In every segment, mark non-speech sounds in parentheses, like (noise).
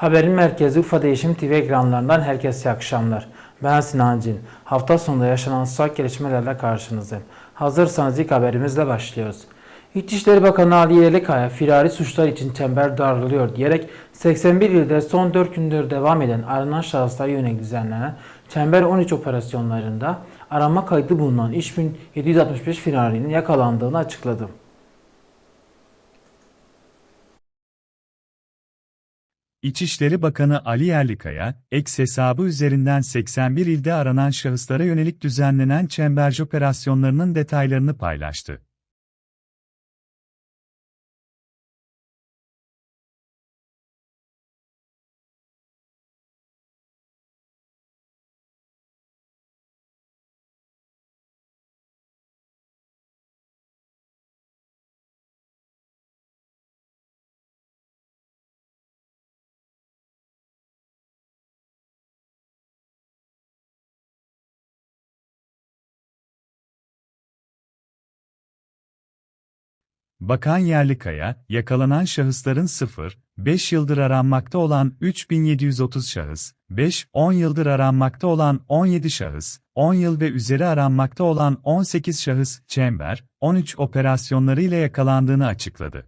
Haberin merkezi Urfa Değişim TV ekranlarından herkese iyi akşamlar. Ben Sinan Cin. Hafta sonunda yaşanan sıcak gelişmelerle karşınızdayım. Hazırsanız ilk haberimizle başlıyoruz. İçişleri Bakanı Ali Yerlikaya, firari suçlar için çember daralıyor diyerek 81 ilde son 4 gündür devam eden aranan şahıslara yönelik düzenlenen Çember 13 operasyonlarında arama kaydı bulunan 3765 firarinin yakalandığını açıkladı. İçişleri Bakanı Ali Yerlikaya, X hesabı üzerinden 81 ilde aranan şahıslara yönelik düzenlenen çemberci operasyonlarının detaylarını paylaştı. Bakan Yerlikaya, yakalanan şahısların 0, 5 yıldır aranmakta olan 3730 şahıs, 5, 10 yıldır aranmakta olan 17 şahıs, 10 yıl ve üzeri aranmakta olan 18 şahıs, çember, 13 operasyonları ile yakalandığını açıkladı.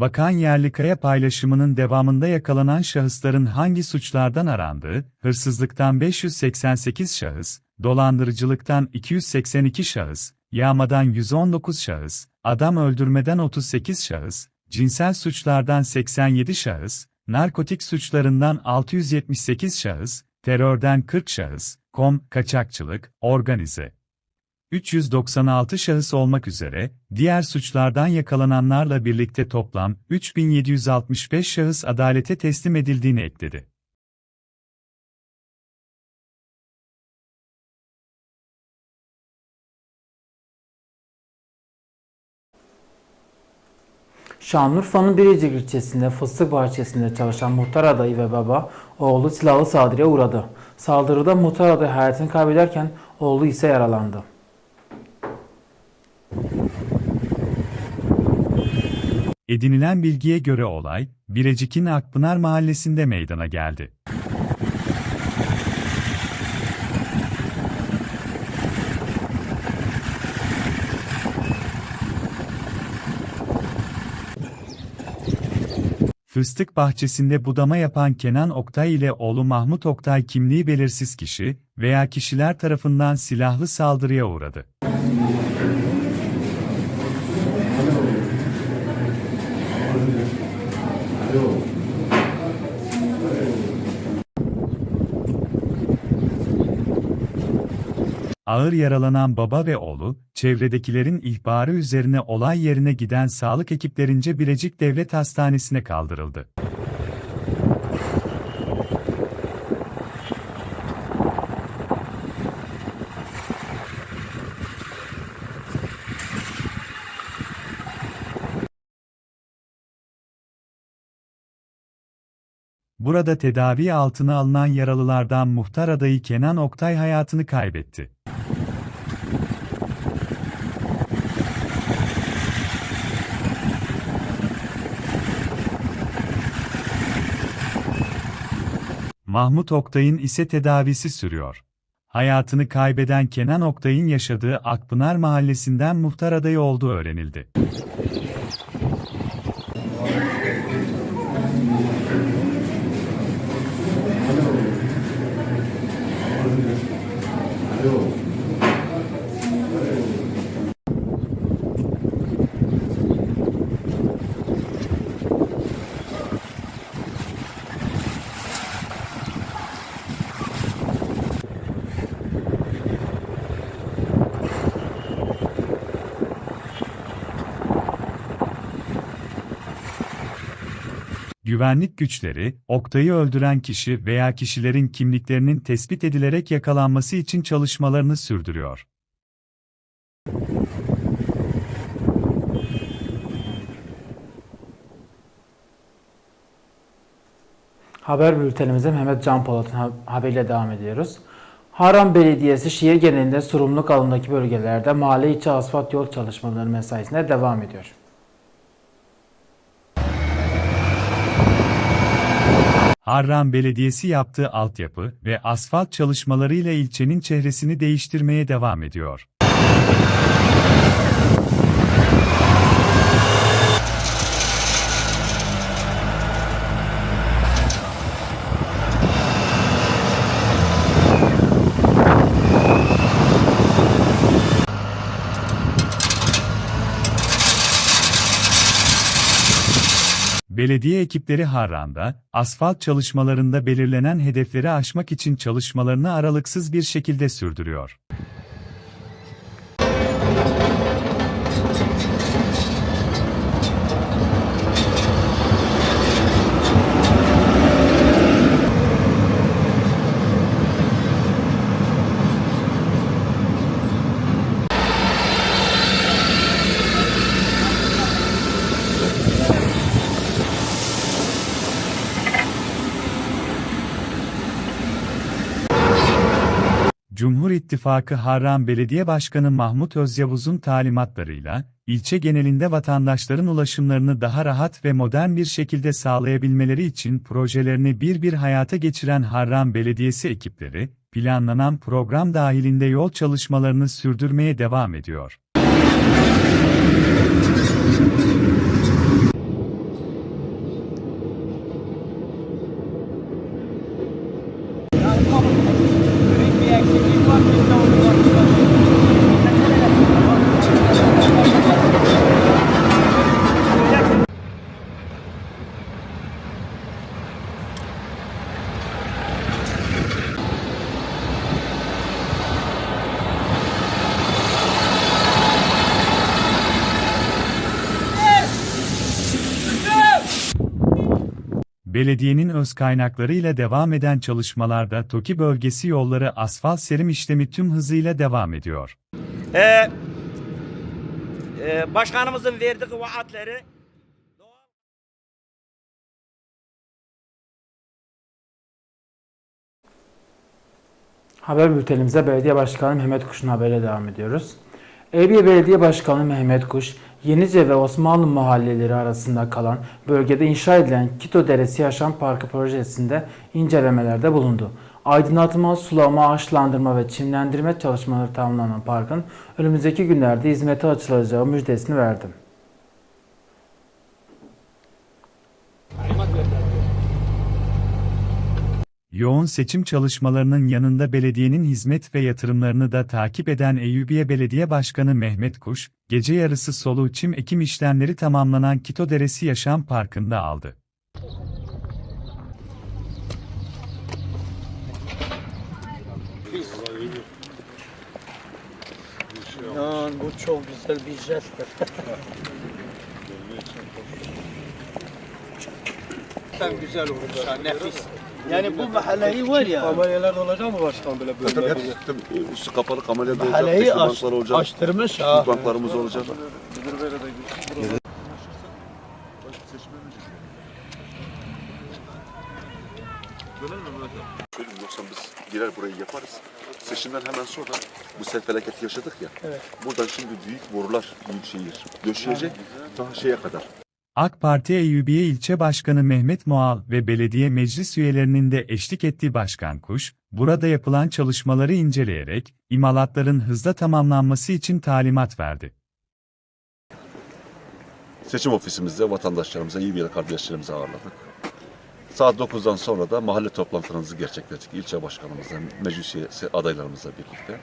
Bakan Yerlikaya paylaşımının devamında yakalanan şahısların hangi suçlardan arandığı, hırsızlıktan 588 şahıs, dolandırıcılıktan 282 şahıs, yağmadan 119 şahıs, adam öldürmeden 38 şahıs, cinsel suçlardan 87 şahıs, narkotik suçlarından 678 şahıs, terörden 40 şahıs, kom, kaçakçılık, organize, 396 şahıs olmak üzere, diğer suçlardan yakalananlarla birlikte toplam 3765 şahıs adalete teslim edildiğini ekledi. Şanlıurfa'nın Birecik ilçesinde fıstık bahçesinde çalışan muhtar adayı ve baba oğlu silahlı saldırıya uğradı. Saldırıda muhtar adayı hayatını kaybederken oğlu ise yaralandı. Edinilen bilgiye göre olay, Birecik'in Akpınar mahallesinde meydana geldi. Fıstık bahçesinde budama yapan Kenan Oktay ile oğlu Mahmut Oktay kimliği belirsiz kişi veya kişiler tarafından silahlı saldırıya uğradı. Ağır yaralanan baba ve oğlu, çevredekilerin ihbarı üzerine olay yerine giden sağlık ekiplerince Bilecik Devlet Hastanesi'ne kaldırıldı. Burada tedavi altına alınan yaralılardan muhtar adayı Kenan Oktay hayatını kaybetti. Mahmut Oktay'ın ise tedavisi sürüyor. Hayatını kaybeden Kenan Oktay'ın yaşadığı Akpınar mahallesinden muhtar adayı olduğu öğrenildi. Güvenlik güçleri, Oktay'ı öldüren kişi veya kişilerin kimliklerinin tespit edilerek yakalanması için çalışmalarını sürdürüyor. Haber bültenimize Mehmet Can Polat'ın ha- haberiyle devam ediyoruz. Harran Belediyesi şehir genelinde sorumluluk alanındaki bölgelerde mahalle içi asfalt yol çalışmaları mesaisine devam ediyor. Harran Belediyesi yaptığı altyapı ve asfalt çalışmalarıyla ilçenin çehresini değiştirmeye devam ediyor. Belediye ekipleri Harran'da, asfalt çalışmalarında belirlenen hedefleri aşmak için çalışmalarını aralıksız bir şekilde sürdürüyor. Cumhur İttifakı Harran Belediye Başkanı Mahmut Özyavuz'un talimatlarıyla, ilçe genelinde vatandaşların ulaşımlarını daha rahat ve modern bir şekilde sağlayabilmeleri için projelerini bir bir hayata geçiren Harran Belediyesi ekipleri, planlanan program dahilinde yol çalışmalarını sürdürmeye devam ediyor. Büyük bir eksiklik var. Biz de onu konuşuyoruz. Belediyenin öz kaynaklarıyla devam eden çalışmalarda TOKİ bölgesi yolları asfalt serim işlemi tüm hızıyla devam ediyor. Ee, e, başkanımızın verdiği vaatleri Haber bültenimize Belediye Başkanı Mehmet Kuş'un haberiyle devam ediyoruz. Eyüpiye Belediye Başkanı Mehmet Kuş, Yenice ve Osmanlı mahalleleri arasında kalan bölgede inşa edilen Kito Deresi Yaşam Parkı projesinde incelemelerde bulundu. Aydınlatma, sulama, ağaçlandırma ve çimlendirme çalışmaları tamamlanan parkın önümüzdeki günlerde hizmete açılacağı müjdesini verdi. Yoğun seçim çalışmalarının yanında belediyenin hizmet ve yatırımlarını da takip eden Eyyubiye Belediye Başkanı Mehmet Kuş, gece yarısı soluğu çim ekim işlemleri tamamlanan Kito Deresi Yaşam Parkı'nda aldı. Ya bu çok güzel bir jesttir. (laughs) Tam güzel olmuş nefis. Yani bu mahalleyi var ya, Ameliyatlar olacak mı başkan böyle böyle? Tabii üstü kapalı kamelya olacak, mahalleyi aç, olacak, açtırmış ha. banklarımız olacak. Söyleyeyim yoksa biz girer burayı yaparız. Seçimden hemen sonra bu sel felaketi yaşadık ya. Evet. Buradan şimdi büyük borular Büyükşehir döşeyecek daha şeye kadar. AK Parti Eyyubiye İlçe Başkanı Mehmet Moal ve belediye meclis üyelerinin de eşlik ettiği Başkan Kuş, burada yapılan çalışmaları inceleyerek, imalatların hızla tamamlanması için talimat verdi. Seçim ofisimizde vatandaşlarımıza, iyi bir kardeşlerimizi ağırladık. Saat 9'dan sonra da mahalle toplantılarımızı gerçekleştirdik. İlçe başkanımızla, meclis üyesi adaylarımızla birlikte.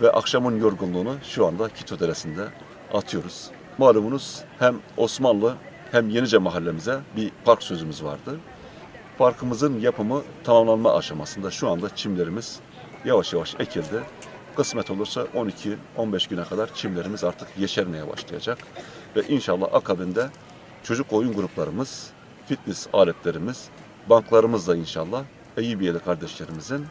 Ve akşamın yorgunluğunu şu anda Kito Deresi'nde atıyoruz. Malumunuz hem Osmanlı hem Yenice mahallemize bir park sözümüz vardı. Parkımızın yapımı tamamlanma aşamasında şu anda çimlerimiz yavaş yavaş ekildi. Kısmet olursa 12-15 güne kadar çimlerimiz artık yeşermeye başlayacak. Ve inşallah akabinde çocuk oyun gruplarımız fitness aletlerimiz, banklarımız da inşallah Eyyubiyeli kardeşlerimizin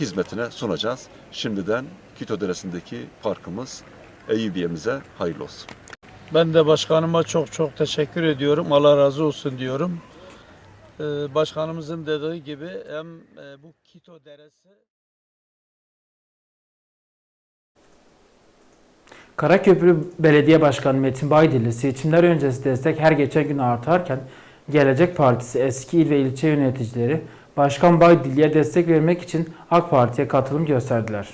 hizmetine sunacağız. Şimdiden Kito Deresi'ndeki parkımız Eyyubiye'mize hayırlı olsun. Ben de başkanıma çok çok teşekkür ediyorum. Allah razı olsun diyorum. Ee, başkanımızın dediği gibi hem e, bu Kito Deresi Karaköprü Belediye Başkanı Metin Baydilli seçimler öncesi destek her geçen gün artarken Gelecek Partisi eski il ve ilçe yöneticileri Başkan Baydilli'ye destek vermek için AK Parti'ye katılım gösterdiler.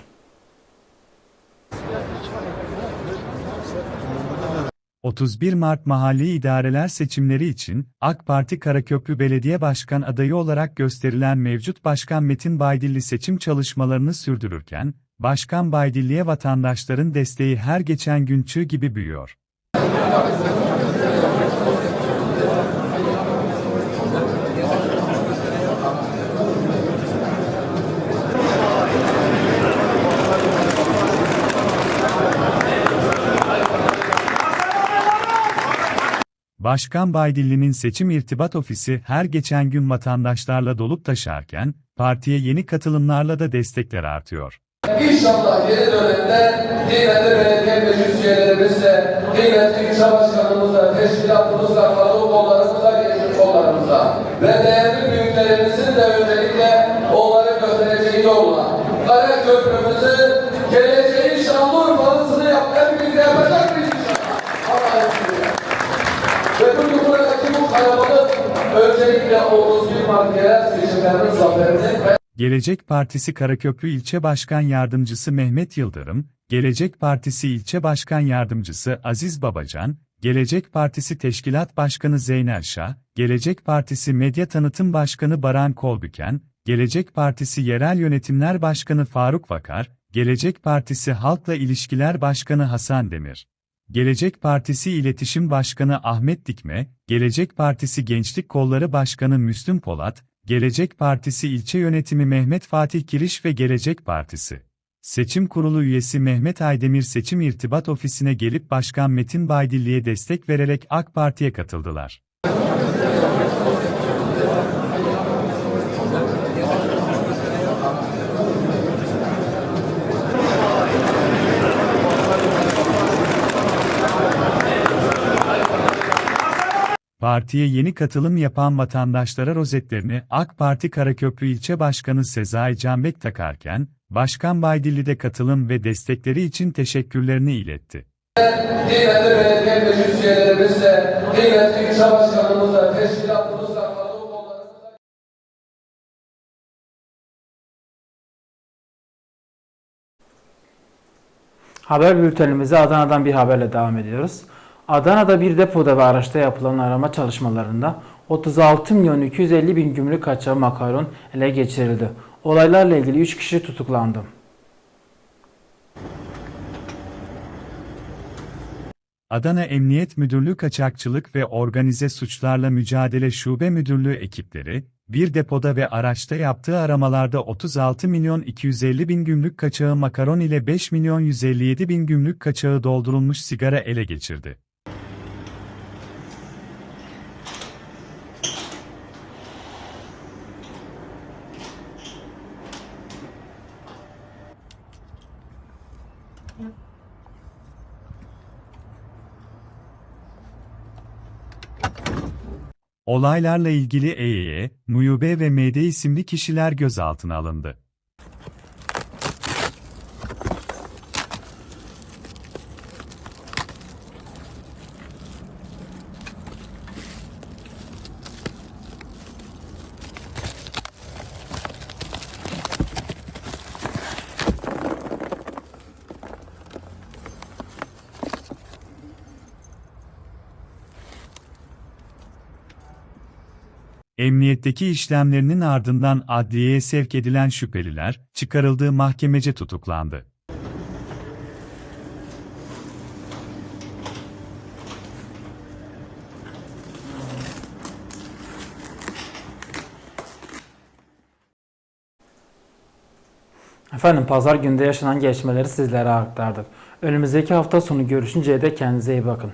...31 Mart mahalli idareler seçimleri için AK Parti Karaköprü Belediye Başkan adayı olarak gösterilen mevcut Başkan Metin Baydilli seçim çalışmalarını sürdürürken, Başkan Baydilli'ye vatandaşların desteği her geçen gün çığ gibi büyüyor. Başkan Baydilli'nin seçim irtibat ofisi her geçen gün vatandaşlarla dolup taşarken, partiye yeni katılımlarla da destekler artıyor. İnşallah yeni dönemde kıymetli belediye meclis üyelerimizle, kıymetli ilçe başkanımızla, teşkilatımızla, kadın kollarımızla, gençlik kollarımızla ve değerli büyüklerimizin de özellikle onları göstereceği yolla Kara Köprümüzü geleceğin Şanlıurfa'lısını yapmaya birlikte yapacak öncelikle 31 Mart yerel seçimlerinin zaferini Gelecek Partisi Karaköprü İlçe Başkan Yardımcısı Mehmet Yıldırım, Gelecek Partisi İlçe Başkan Yardımcısı Aziz Babacan, Gelecek Partisi Teşkilat Başkanı Zeynel Şah, Gelecek Partisi Medya Tanıtım Başkanı Baran Kolbüken, Gelecek Partisi Yerel Yönetimler Başkanı Faruk Vakar, Gelecek Partisi Halkla İlişkiler Başkanı Hasan Demir. Gelecek Partisi İletişim Başkanı Ahmet Dikme, Gelecek Partisi Gençlik Kolları Başkanı Müslüm Polat, Gelecek Partisi İlçe Yönetimi Mehmet Fatih Kiriş ve Gelecek Partisi. Seçim Kurulu üyesi Mehmet Aydemir Seçim İrtibat Ofisi'ne gelip Başkan Metin Baydilli'ye destek vererek AK Parti'ye katıldılar. Partiye yeni katılım yapan vatandaşlara rozetlerini AK Parti Karaköprü İlçe Başkanı Sezai Canbek takarken, Başkan Baydilli'de katılım ve destekleri için teşekkürlerini iletti. Haber bültenimize Adana'dan bir haberle devam ediyoruz. Adana'da bir depoda ve araçta yapılan arama çalışmalarında 36 milyon 250 bin gümrük kaçağı makaron ele geçirildi. Olaylarla ilgili 3 kişi tutuklandı. Adana Emniyet Müdürlüğü Kaçakçılık ve Organize Suçlarla Mücadele Şube Müdürlüğü ekipleri, bir depoda ve araçta yaptığı aramalarda 36 milyon 250 bin gümrük kaçağı makaron ile 5 milyon 157 bin gümrük kaçağı doldurulmuş sigara ele geçirdi. Olaylarla ilgili EYE, Muyube ve MD isimli kişiler gözaltına alındı. Emniyetteki işlemlerinin ardından adliyeye sevk edilen şüpheliler, çıkarıldığı mahkemece tutuklandı. Efendim pazar günde yaşanan gelişmeleri sizlere aktardık. Önümüzdeki hafta sonu görüşünceye dek kendinize iyi bakın.